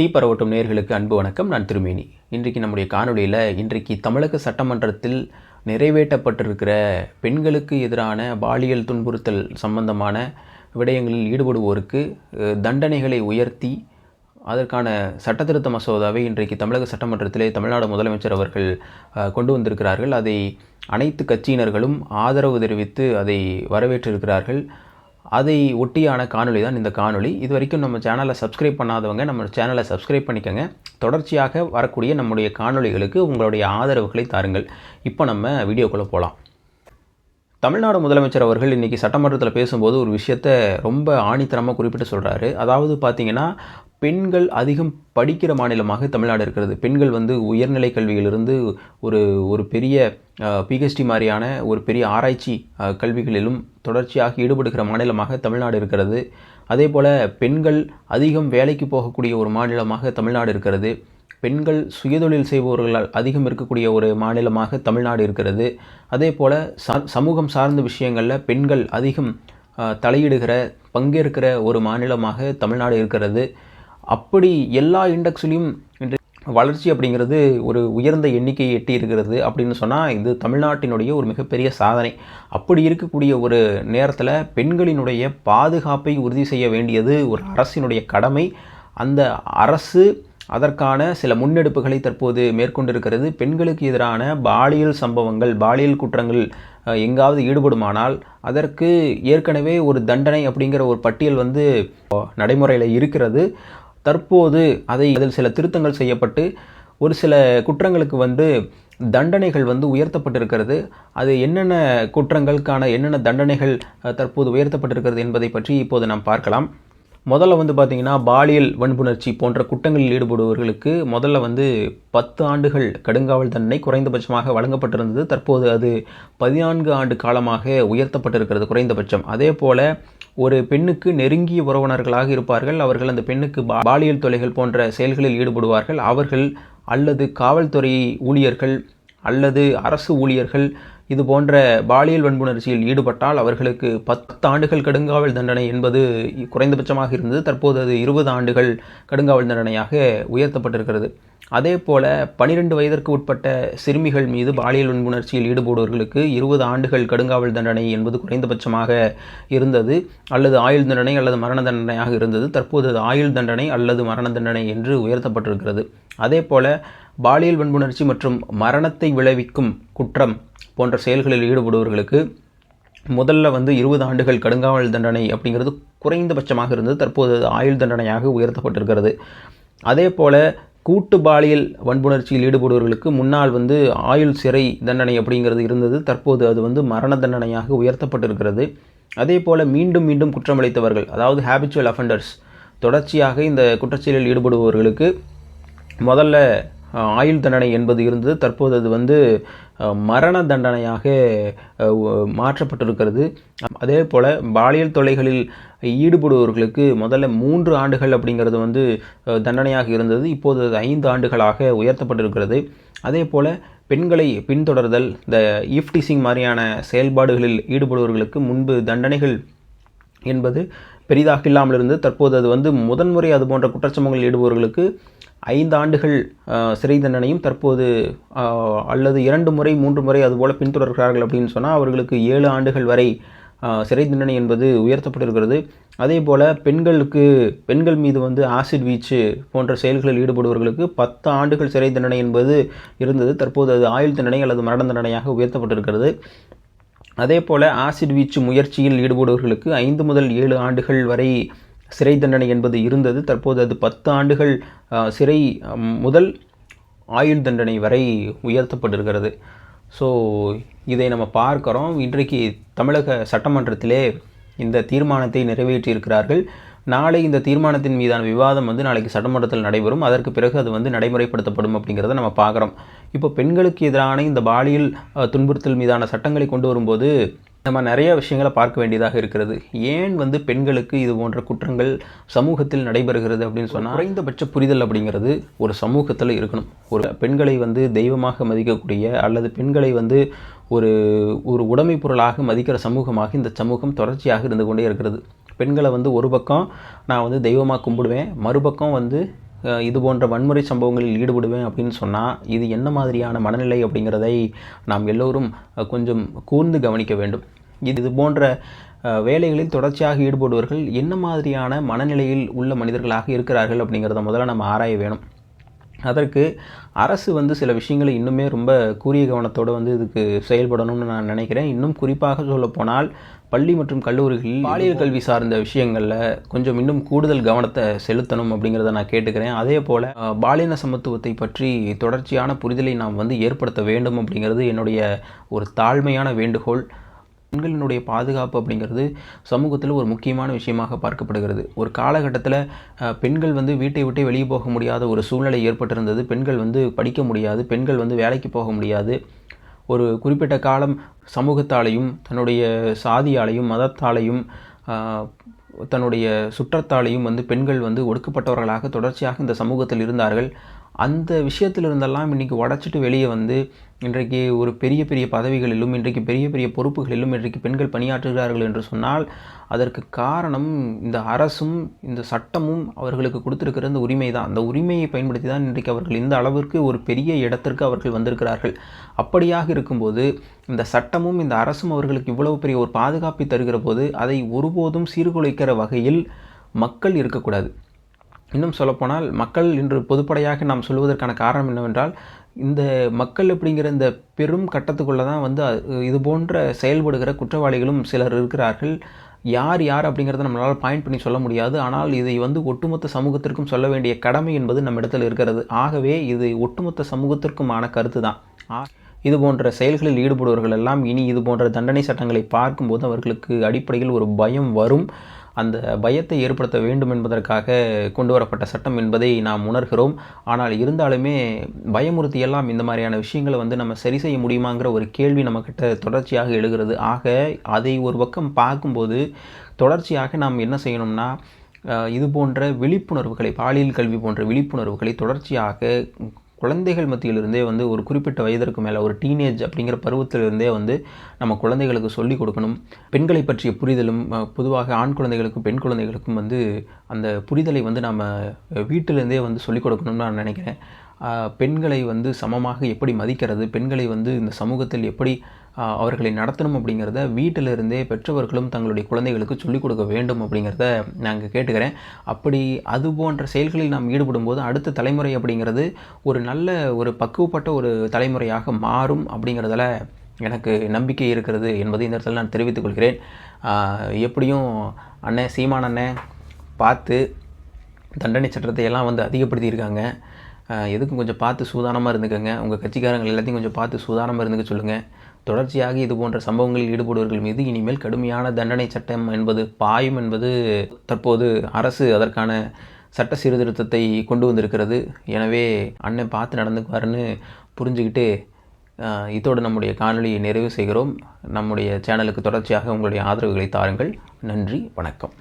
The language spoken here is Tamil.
தீப்பரவட்டும் நேர்களுக்கு அன்பு வணக்கம். நான் திருமேனி. இன்றைக்கு நம்முடைய காணொலியில் இன்றைக்கு தமிழக சட்டமன்றத்தில் நிறைவேற்றப்பட்டிருக்கிற பெண்களுக்கு எதிரான பாலியல் துன்புறுத்தல் சம்பந்தமான விடயங்களில் ஈடுபடுவோருக்கு தண்டனைகளை உயர்த்தி அதற்கான சட்டத்திருத்த மசோதாவை இன்றைக்கு தமிழக சட்டமன்றத்திலே தமிழ்நாடு முதலமைச்சர் அவர்கள் கொண்டு வந்திருக்கிறார்கள். அதை அனைத்து கட்சியினர்களும் ஆதரவு தெரிவித்து அதை வரவேற்றிருக்கிறார்கள். அதை ஒட்டியான காணொளி தான் இந்த காணொளி. இது வரைக்கும் நம்ம சேனலை சப்ஸ்கிரைப் பண்ணாதவங்க நம்ம சேனலை சப்ஸ்கிரைப் பண்ணிக்கோங்க. தொடர்ச்சியாக வரக்கூடிய நம்முடைய காணொலிகளுக்கு உங்களுடைய ஆதரவுகளை தாருங்கள். இப்போ நம்ம வீடியோக்குள்ளே போகலாம். தமிழ்நாடு முதலமைச்சர் அவர்கள் இன்றைக்கி சட்டமன்றத்தில் பேசும்போது ஒரு விஷயத்தை ரொம்ப ஆணித்தரமாக குறிப்பிட்டு சொல்கிறாரு அதாவது பார்த்தீங்கன்னா பெண்கள் அதிகம் படிக்கிற மாநிலமாக தமிழ்நாடு இருக்கிறது. பெண்கள் வந்து உயர்நிலை கல்வியிலிருந்து ஒரு ஒரு பெரிய பிஹெச்டி மாதிரியான ஒரு பெரிய ஆராய்ச்சி கல்விகளிலும் தொடர்ச்சியாக ஈடுபடுகிற மாநிலமாக தமிழ்நாடு இருக்கிறது. அதே போல் பெண்கள் அதிகம் வேலைக்கு போகக்கூடிய ஒரு மாநிலமாக தமிழ்நாடு இருக்கிறது. பெண்கள் சுயதொழில் செய்பவர்களால் அதிகம் இருக்கக்கூடிய ஒரு மாநிலமாக தமிழ்நாடு இருக்கிறது. அதே போல் ச சமூகம் சார்ந்த விஷயங்களில் பெண்கள் அதிகம் தலையிடுகிற பங்கேற்கிற ஒரு மாநிலமாக தமிழ்நாடு இருக்கிறது. அப்படி எல்லா இண்டெக்ஸ்லையும் இன்று வளர்ச்சி அப்படிங்கிறது ஒரு உயர்ந்த எண்ணிக்கையை எட்டி இருக்கிறது அப்படின்னு சொன்னால் இது தமிழ்நாட்டினுடைய ஒரு மிகப்பெரிய சாதனை. அப்படி இருக்கக்கூடிய ஒரு நேரத்தில் பெண்களினுடைய பாதுகாப்பை உறுதி செய்ய வேண்டியது ஒரு அரசினுடைய கடமை. அந்த அரசு அதற்கான சில முன்னெடுப்புகளை தற்போது மேற்கொண்டிருக்கிறது. பெண்களுக்கு எதிரான பாலியல் சம்பவங்கள் பாலியல் குற்றங்கள் எங்காவது ஈடுபடுமானால் அதற்கு ஏற்கனவே ஒரு தண்டனை அப்படிங்கிற ஒரு பட்டியல் வந்து நடைமுறையில் இருக்கிறது. தற்போது அதை அதில் சில திருத்தங்கள் செய்யப்பட்டு ஒரு சில குற்றங்களுக்கு வந்து தண்டனைகள் வந்து உயர்த்தப்பட்டிருக்கிறது. அது என்னென்ன குற்றங்களுக்கான என்னென்ன தண்டனைகள் தற்போது உயர்த்தப்பட்டிருக்கிறது என்பதை பற்றி இப்போது நாம் பார்க்கலாம். முதல்ல வந்து பார்த்திங்கன்னா பாலியல் வன்புணர்ச்சி போன்ற குற்றங்களில் ஈடுபடுபவர்களுக்கு முதல்ல வந்து பத்து ஆண்டுகள் கடுங்காவல் தண்டனை குறைந்தபட்சமாக வழங்கப்பட்டிருந்தது. தற்போது அது பதினான்கு ஆண்டு காலமாக உயர்த்தப்பட்டிருக்கிறது குறைந்தபட்சம். அதே போல் ஒரு பெண்ணுக்கு நெருங்கிய உறவினர்களாக இருப்பார்கள். அவர்கள் அந்த பெண்ணுக்கு பாலியல் தொலைகள் போன்ற செயல்களில் ஈடுபடுவார்கள். அவர்கள் அல்லது காவல்துறை ஊழியர்கள் அல்லது அரசு ஊழியர்கள் இது போன்ற பாலியல் வன்புணர்ச்சியில் ஈடுபட்டால் அவர்களுக்கு பத்து ஆண்டுகள் கடுங்காவல் தண்டனை என்பது குறைந்தபட்சமாக இருந்தது. தற்போது அது இருபது ஆண்டுகள் கடுங்காவல் தண்டனையாக உயர்த்தப்பட்டிருக்கிறது. அதே போல பனிரெண்டு வயதிற்கு உட்பட்ட சிறுமிகள் மீது பாலியல் வன்புணர்ச்சியில் ஈடுபடுவர்களுக்கு இருபது ஆண்டுகள் கடுங்காவல் தண்டனை என்பது குறைந்தபட்சமாக இருந்தது. அல்லது ஆயுள் தண்டனை அல்லது மரண தண்டனையாக இருந்தது. தற்போது அது ஆயுள் தண்டனை அல்லது மரண தண்டனை என்று உயர்த்தப்பட்டிருக்கிறது. அதே போல பாலியல் வன்புணர்ச்சி மற்றும் மரணத்தை விளைவிக்கும் குற்றம் போன்ற செயல்களில் ஈடுபடுபவர்களுக்கு முதல்ல வந்து இருபது ஆண்டுகள் கடுங்காவல் தண்டனை அப்படிங்கிறது குறைந்தபட்சமாக இருந்தது. தற்போது அது ஆயுள் தண்டனையாக உயர்த்தப்பட்டிருக்கிறது. அதே போல கூட்டு பாலியல் வன்புணர்ச்சியில் ஈடுபடுபவர்களுக்கு முன்னால் வந்து ஆயுள் சிறை தண்டனை அப்படிங்கிறது இருந்தது. தற்போது அது வந்து மரண தண்டனையாக உயர்த்தப்பட்டிருக்கிறது. அதே போல் மீண்டும் மீண்டும் குற்றமளித்தவர்கள் அதாவது ஹேபிச்சுவல் அஃபெண்டர்ஸ் தொடர்ச்சியாக இந்த குற்றச்செயலில் ஈடுபடுபவர்களுக்கு முதல்ல ஆயுள் தண்டனை என்பது இருந்தது. தற்போது அது வந்து மரண தண்டனையாக மாற்றப்பட்டிருக்கிறது. அதே போல் பாலியல் தொல்லைகளில் ஈடுபடுபவர்களுக்கு முதல்ல மூன்று ஆண்டுகள் அப்படிங்கிறது வந்து தண்டனையாக இருந்தது. இப்போது அது ஐந்து ஆண்டுகளாக உயர்த்தப்பட்டிருக்கிறது. அதே போல் பெண்களை பின்தொடர்தல் இந்த ஈஃப்டிசிங் மாதிரியான செயல்பாடுகளில் ஈடுபடுபவர்களுக்கு முன்பு தண்டனைகள் என்பது பெரிதாக இல்லாமல் இருந்து தற்போது அது வந்து முதன்முறை அது போன்ற குற்றச்சம்பவங்களில் ஈடுபவர்களுக்கு ஐந்து ஆண்டுகள் சிறை தண்டனையும் தற்போது அல்லது இரண்டு முறை மூன்று முறை அதுபோல் பின்தொடர்கிறார்கள் அப்படின்னு சொன்னால் அவர்களுக்கு ஏழு ஆண்டுகள் வரை சிறை தண்டனை என்பது உயர்த்தப்பட்டிருக்கிறது. அதே போல் பெண்களுக்கு பெண்கள் மீது வந்து ஆசிட் வீச்சு போன்ற செயல்களில் ஈடுபடுபவர்களுக்கு பத்து ஆண்டுகள் சிறை தண்டனை என்பது இருந்தது. தற்போது அது ஆயுள் தண்டனை அல்லது மரண தண்டனையாக உயர்த்தப்பட்டிருக்கிறது. அதே போல் ஆசிட் வீச்சு முயற்சியில் ஈடுபடுபவர்களுக்கு ஐந்து முதல் ஏழு ஆண்டுகள் வரை சிறை தண்டனை என்பது இருந்தது. தற்போது அது பத்து ஆண்டுகள் சிறை முதல் ஆயுள் தண்டனை வரை உயர்த்தப்பட்டிருக்கிறது. ஸோ இதை நம்ம பார்க்குறோம். இன்றைக்கு தமிழக சட்டமன்றத்திலே இந்த தீர்மானத்தை நிறைவேற்றியிருக்கிறார்கள். நாளை இந்த தீர்மானத்தின் மீதான விவாதம் வந்து நாளைக்கு சட்டமன்றத்தில் நடைபெறும். அதற்கு பிறகு அது வந்து நடைமுறைப்படுத்தப்படும் அப்படிங்கிறத நம்ம பார்க்குறோம். இப்போ பெண்களுக்கு எதிரான இந்த பாலியல் துன்புறுத்தல் மீதான சட்டங்களை கொண்டு வரும்போது நம்ம நிறைய விஷயங்களை பார்க்க வேண்டியதாக இருக்கிறது. ஏன் வந்து பெண்களுக்கு இது போன்ற குற்றங்கள் சமூகத்தில் நடைபெறுகிறது அப்படின்னு சொன்னால் குறைந்தபட்ச புரிதல் அப்படிங்கிறது ஒரு சமூகத்தில் இருக்கணும். ஒரு பெண்களை வந்து தெய்வமாக மதிக்கக்கூடிய அல்லது பெண்களை வந்து ஒரு ஒரு உடைமை பொருளாக மதிக்கிற சமூகமாக இந்த சமூகம் தொடர்ச்சியாக இருந்து கொண்டே இருக்கிறது. பெண்களை வந்து ஒரு பக்கம் நான் வந்து தெய்வமாக கும்பிடுவேன் மறுபக்கம் வந்து இது போன்ற வன்முறை சம்பவங்களில் ஈடுபடுவேன் அப்படின்னு சொன்னால் இது என்ன மாதிரியான மனநிலை அப்படிங்கிறதை நாம் எல்லோரும் கொஞ்சம் கூர்ந்து கவனிக்க வேண்டும். இது இது போன்ற வேலைகளில் தொடர்ச்சியாக ஈடுபடுவர்கள் என்ன மாதிரியான மனநிலையில் உள்ள மனிதர்களாக இருக்கிறார்கள் அப்படிங்கிறத முதல்ல நம்ம ஆராய வேணும். அதற்கு அரசு வந்து சில விஷயங்களை இன்னுமே ரொம்ப கூரிய கவனத்தோடு வந்து இதுக்கு செயல்படணும்னு நான் நினைக்கிறேன். இன்னும் குறிப்பாக சொல்லப்போனால் பள்ளி மற்றும் கல்லூரிகளில் பாலியல் கல்வி சார்ந்த விஷயங்களில் கொஞ்சம் இன்னும் கூடுதல் கவனத்தை செலுத்தணும் அப்படிங்கிறத நான் கேட்டுக்கிறேன். அதே போல் பாலின சமத்துவத்தை பற்றி தொடர்ச்சியான புரிதலை நாம் வந்து ஏற்படுத்த வேண்டும் அப்படிங்கிறது என்னுடைய ஒரு தாழ்மையான வேண்டுகோள். பெண்களினுடைய பாதுகாப்பு அப்படிங்கிறது சமூகத்தில் ஒரு முக்கியமான விஷயமாக பார்க்கப்படுகிறது. ஒரு காலகட்டத்தில் பெண்கள் வந்து வீட்டை விட்டு வெளியே போக முடியாத ஒரு சூழ்நிலை ஏற்பட்டிருந்தது. பெண்கள் வந்து படிக்க முடியாது. பெண்கள் வந்து வேலைக்கு போக முடியாது. ஒரு குறிப்பிட்ட காலம் சமூகத்தாலையும் தன்னுடைய சாதியாலையும் மதத்தாலையும் தன்னுடைய சுற்றத்தாலையும் வந்து பெண்கள் வந்து ஒடுக்கப்பட்டவர்களாக தொடர்ச்சியாக இந்த சமூகத்தில் இருந்தார்கள். அந்த விஷயத்திலிருந்தெல்லாம் இன்றைக்கி உடச்சிட்டு வெளியே வந்து இன்றைக்கு ஒரு பெரிய பெரிய பதவிகளிலும் இன்றைக்கு பெரிய பெரிய பொறுப்புகளிலும் இன்றைக்கு பெண்கள் பணியாற்றுகிறார்கள் என்று சொன்னால் அதற்கு காரணம் இந்த அரசும் இந்த சட்டமும் அவர்களுக்கு கொடுத்துருக்கிற இந்த உரிமை தான் அந்த உரிமையை பயன்படுத்தி தான் இன்றைக்கு அவர்கள் இந்த அளவிற்கு ஒரு பெரிய இடத்திற்கு அவர்கள் வந்திருக்கிறார்கள். அப்படியாக இருக்கும்போது இந்த சட்டமும் இந்த அரசும் அவர்களுக்கு இவ்வளவு பெரிய ஒரு பாதுகாப்பை தருகிற போது அதை ஒருபோதும் சீர்குலைக்கிற வகையில் மக்கள் இருக்கக்கூடாது. இன்னும் சொல்லப்போனால் மக்கள் இன்று பொதுப்படையாக நாம் சொல்வதற்கான காரணம் என்னவென்றால் இந்த மக்கள் அப்படிங்கிற இந்த பெரும் கட்டத்துக்குள்ளே தான் வந்து இது போன்ற செயல்படுகிற குற்றவாளிகளும் சிலர் இருக்கிறார்கள். யார் யார் அப்படிங்கிறத நம்மளால் பாயிண்ட் பண்ணி சொல்ல முடியாது. ஆனால் இதை வந்து ஒட்டுமொத்த சமூகத்திற்கும் சொல்ல வேண்டிய கடமை என்பது நம்ம இடத்துல இருக்கிறது. ஆகவே இது ஒட்டுமொத்த சமூகத்திற்குமான கருத்து தான். ஆ- இது போன்ற செயல்களில் ஈடுபடுபவர்கள் எல்லாம் இனி இது போன்ற தண்டனை சட்டங்களை பார்க்கும்போது அவர்களுக்கு அடிப்படையில் ஒரு பயம் வரும். அந்த பயத்தை ஏற்படுத்த வேண்டும் என்பதற்காக கொண்டு வரப்பட்ட சட்டம் என்பதை நாம் உணர்கிறோம். ஆனால் இருந்தாலுமே பயமுறுத்தி எல்லாம் இந்த மாதிரியான விஷயங்களை வந்து நம்ம சரி செய்ய முடியுமாங்கிற ஒரு கேள்வி நம்மக்கிட்ட தொடர்ச்சியாக எழுகிறது. ஆக அதை ஒரு பக்கம் பார்க்கும்போது தொடர்ச்சியாக நாம் என்ன செய்யணும்னா இது போன்ற விழிப்புணர்வுகளை பாலியல் கல்வி போன்ற விழிப்புணர்வுகளை தொடர்ச்சியாக குழந்தைகள் மத்தியிலிருந்தே வந்து ஒரு குறிப்பிட்ட வயதிற்கு மேலே ஒரு டீனேஜ் அப்படிங்கிற பருவத்திலிருந்தே வந்து நம்ம குழந்தைகளுக்கு சொல்லிக் கொடுக்கணும். பெண்களை பற்றிய புரிதலும் பொதுவாக ஆண் குழந்தைகளுக்கும் பெண் குழந்தைகளுக்கும் வந்து அந்த புரிதலை வந்து நம்ம வீட்டிலேருந்தே வந்து சொல்லிக் கொடுக்கணும்னு நான் நினைக்கிறேன். பெண்களை வந்து சமமாக எப்படி மதிக்கிறது? பெண்களை வந்து இந்த சமூகத்தில் எப்படி அவர்களை நடத்தணும் அப்படிங்கிறத வீட்டிலிருந்தே பெற்றவர்களும் தங்களுடைய குழந்தைகளுக்கு சொல்லிக் கொடுக்க வேண்டும் அப்படிங்கிறத நாங்கள் கேட்டுக்கிறேன். அப்படி அது போன்ற செயல்களில் நாம் ஈடுபடும் போது அடுத்த தலைமுறை அப்படிங்கிறது ஒரு நல்ல ஒரு பக்குவப்பட்ட ஒரு தலைமுறையாக மாறும் அப்படிங்கிறதுல எனக்கு நம்பிக்கை இருக்கிறது என்பதை இந்த இடத்துல நான் தெரிவித்துக் கொள்கிறேன். எப்படியும் அண்ணன் சீமான் அண்ணன் பார்த்து தண்டனை சட்டத்தை எல்லாம் வந்து அதிகப்படுத்தியிருக்காங்க. எதுக்கும் கொஞ்சம் பார்த்து சூதானமாக இருந்துக்கங்க. உங்கள் கட்சிக்காரங்கள் எல்லாத்தையும் கொஞ்சம் பார்த்து சூதானமாக இருந்துக்க சொல்லுங்கள் தொடர்ச்சியாக இது போன்ற சம்பவங்களில் ஈடுபடுவர்கள் மீது இனிமேல் கடுமையான தண்டனை சட்டம் என்பது பாயும் என்பது தற்போது அரசு அதற்கான சட்ட சீர்திருத்தத்தை கொண்டு வந்திருக்கிறது. எனவே அண்ணன் பார்த்து நடந்துக்குவாருன்னு புரிஞ்சுக்கிட்டு இதோடு நம்முடைய காணொலியை நிறைவு செய்கிறோம். நம்முடைய சேனலுக்கு தொடர்ச்சியாக உங்களுடைய ஆதரவுகளை தாருங்கள். நன்றி வணக்கம்.